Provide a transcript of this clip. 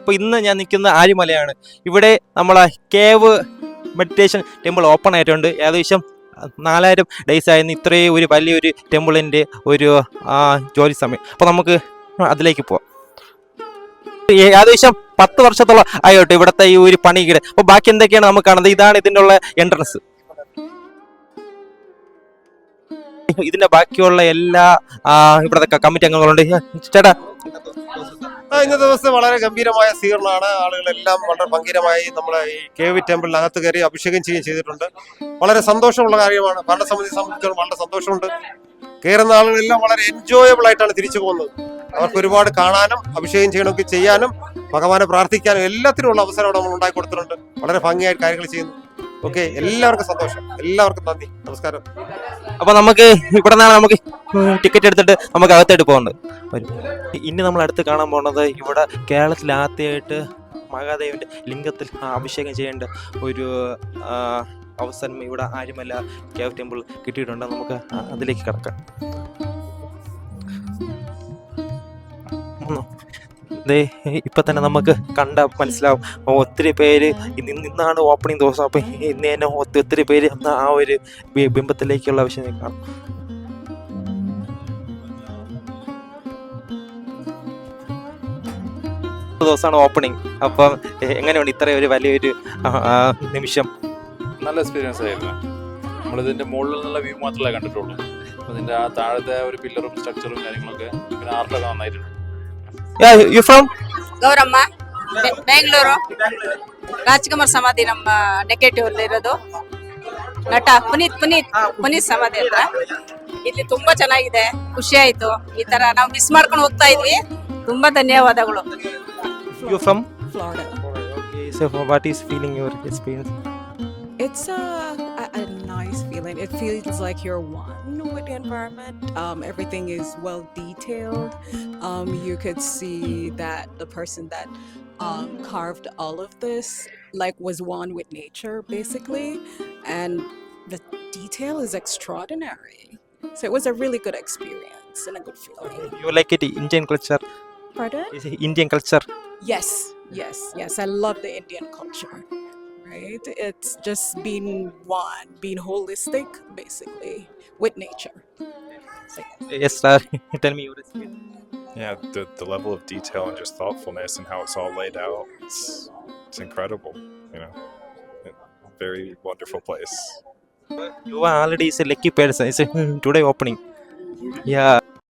അപ്പോൾ ഇന്ന് ഞാൻ നിൽക്കുന്ന ആര്യമലയാണ്. ഇവിടെ നമ്മളെ കേവ് മെഡിറ്റേഷൻ ടെമ്പിൾ ഓപ്പൺ ആയിട്ടുണ്ട്. ഏകദേശം നാലായിരം ഡേയ്സ് ആയിരുന്നു. ഇത്രയും ഒരു വലിയൊരു ടെമ്പിളിന്റെ ഒരു ജോലി സമയം. അപ്പോൾ നമുക്ക് അതിലേക്ക് പോവാം. ഏകദേശം പത്ത് വർഷത്തോളം ആയോട്ടെ ഇവിടുത്തെ ഈ ഒരു പണിയുടെ അപ്പോൾ ബാക്കി എന്തൊക്കെയാണ് നമുക്ക് കാണുന്നത്? ഇതാണ് ഇതിന്റെ ഉള്ള എൻട്രൻസ് ഇതിന്റെ ബാക്കിയുള്ള എല്ലാ ഇവിടത്തെ കമ്മിറ്റി അംഗങ്ങളുണ്ട്. ചേട്ടാ ഇന്നത്തെ ദിവസം വളരെ ഗംഭീരമായ സ്വീകരണമാണ്. ആളുകളെല്ലാം വളരെ ഭംഗീരമായി നമ്മളെ ഈ കെ വി ടെമ്പിളിനകത്ത് കയറി അഭിഷേകം ചെയ്യുകയും ചെയ്തിട്ടുണ്ട്. വളരെ സന്തോഷമുള്ള കാര്യമാണ്. ഭരണസമിതി സംബന്ധിച്ചിടത്തോളം വളരെ സന്തോഷമുണ്ട്. കയറുന്ന ആളുകളെല്ലാം വളരെ എൻജോയബിൾ ആയിട്ടാണ് തിരിച്ചു പോകുന്നത്. അവർക്ക് ഒരുപാട് കാണാനും അഭിഷേകം ചെയ്യണമെങ്കിൽ ചെയ്യാനും ഭഗവാനെ പ്രാർത്ഥിക്കാനും എല്ലാത്തിനുമുള്ള അവസരം അവിടെ നമ്മൾ ഉണ്ടാക്കി കൊടുത്തിട്ടുണ്ട്. വളരെ ഭംഗിയായിട്ട് കാര്യങ്ങൾ ചെയ്യുന്നു. ഓക്കെ എല്ലാവർക്കും സന്തോഷം. എല്ലാവർക്കും നന്ദി. നമസ്കാരം. അപ്പൊ നമുക്ക് ഇവിടെ നിന്നാണ് നമുക്ക് ടിക്കറ്റ് എടുത്തിട്ട് നമുക്ക് അകത്തായിട്ട് പോകുന്നത്. ഇനി നമ്മൾ അടുത്ത് കാണാൻ പോകുന്നത് ഇവിടെ കേരളത്തിൽ ആദ്യമായിട്ട് മഹാദേവന്റെ ലിംഗത്തിൽ അഭിഷേകം ചെയ്യേണ്ട ഒരു അവസരം ഇവിടെ ആരുമല്ല കേവ് ടെമ്പിൾ കിട്ടിയിട്ടുണ്ട്. നമുക്ക് അതിലേക്ക് കിടക്കാം. ദേ ഇപ്പം തന്നെ നമുക്ക് കണ്ട മനസ്സിലാവും. ഒത്തിരി പേര് ഇന്ന് ഇന്നാണ് ഓപ്പണിംഗ് ദിവസം. അപ്പം ഇന്ന് തന്നെ ഒത്തിരി പേര് ആ ഒരു ബിംബത്തിലേക്കുള്ള ആവശ്യം കാണും. ദിവസമാണ് ഓപ്പണിംഗ് അപ്പം എങ്ങനെയുണ്ട് ഇത്രയും ഒരു വലിയൊരു നിമിഷം? നല്ല എക്സ്പീരിയൻസ് ആയിരുന്നു. നമ്മളിതിന്റെ മുകളിൽ നിന്നുള്ള വ്യൂ മാത്രമേ കണ്ടിട്ടുള്ളൂ. ഇതിന്റെ ആ താഴത്തെ ഒരു പില്ലറും സ്ട്രക്ചറും കാര്യങ്ങളൊക്കെ പിന്നെ ആർട്ടൊക്കെ നന്നായിട്ടുണ്ട്. Yeah you from Gowramma Bengaluru. Rajkumar ಸಮಾಧಿ ನಮ್ಮ ನೆಗೆಟಿವ್ ಅಲ್ಲಿ ಇರೋದು. ನಟ ಪುನೀತ್ ಪುನೀತ್ ಪುನೀತ್ ಸಮಾಧಿ ಅಂತ ಇಲ್ಲಿ ತುಂಬಾ ಚೆನ್ನಾಗಿದೆ ಖುಷಿ ಆಯ್ತು. ಈ ತರ ನಾವು ಮಿಸ್ ಮಾಡ್ಕೊಂಡು ಹೋಗ್ತಾ ಇದ್ವಿ. ತುಂಬಾ ಧನ್ಯವಾದಗಳು. You from Florida so what is feeling your experience it's feeling. It feels like you're one with the environment. Um, everything is well detailed. Um, you could see that the person that um, carved all of this like was one with nature basically, and the detail is extraordinary. So it was a really good experience and a good feeling. You like it, Indian culture? Pardon? Indian culture? Yes, yes, yes. I love the Indian culture right? It's just being one, being holistic, basically, with nature. Yes, uh, sir. tell me your experience. Yeah, the, the level of detail and just thoughtfulness and how it's all laid out, it's, it's incredible, you know. Very wonderful place. You are already a lucky person. It's uh, a today opening. Yeah.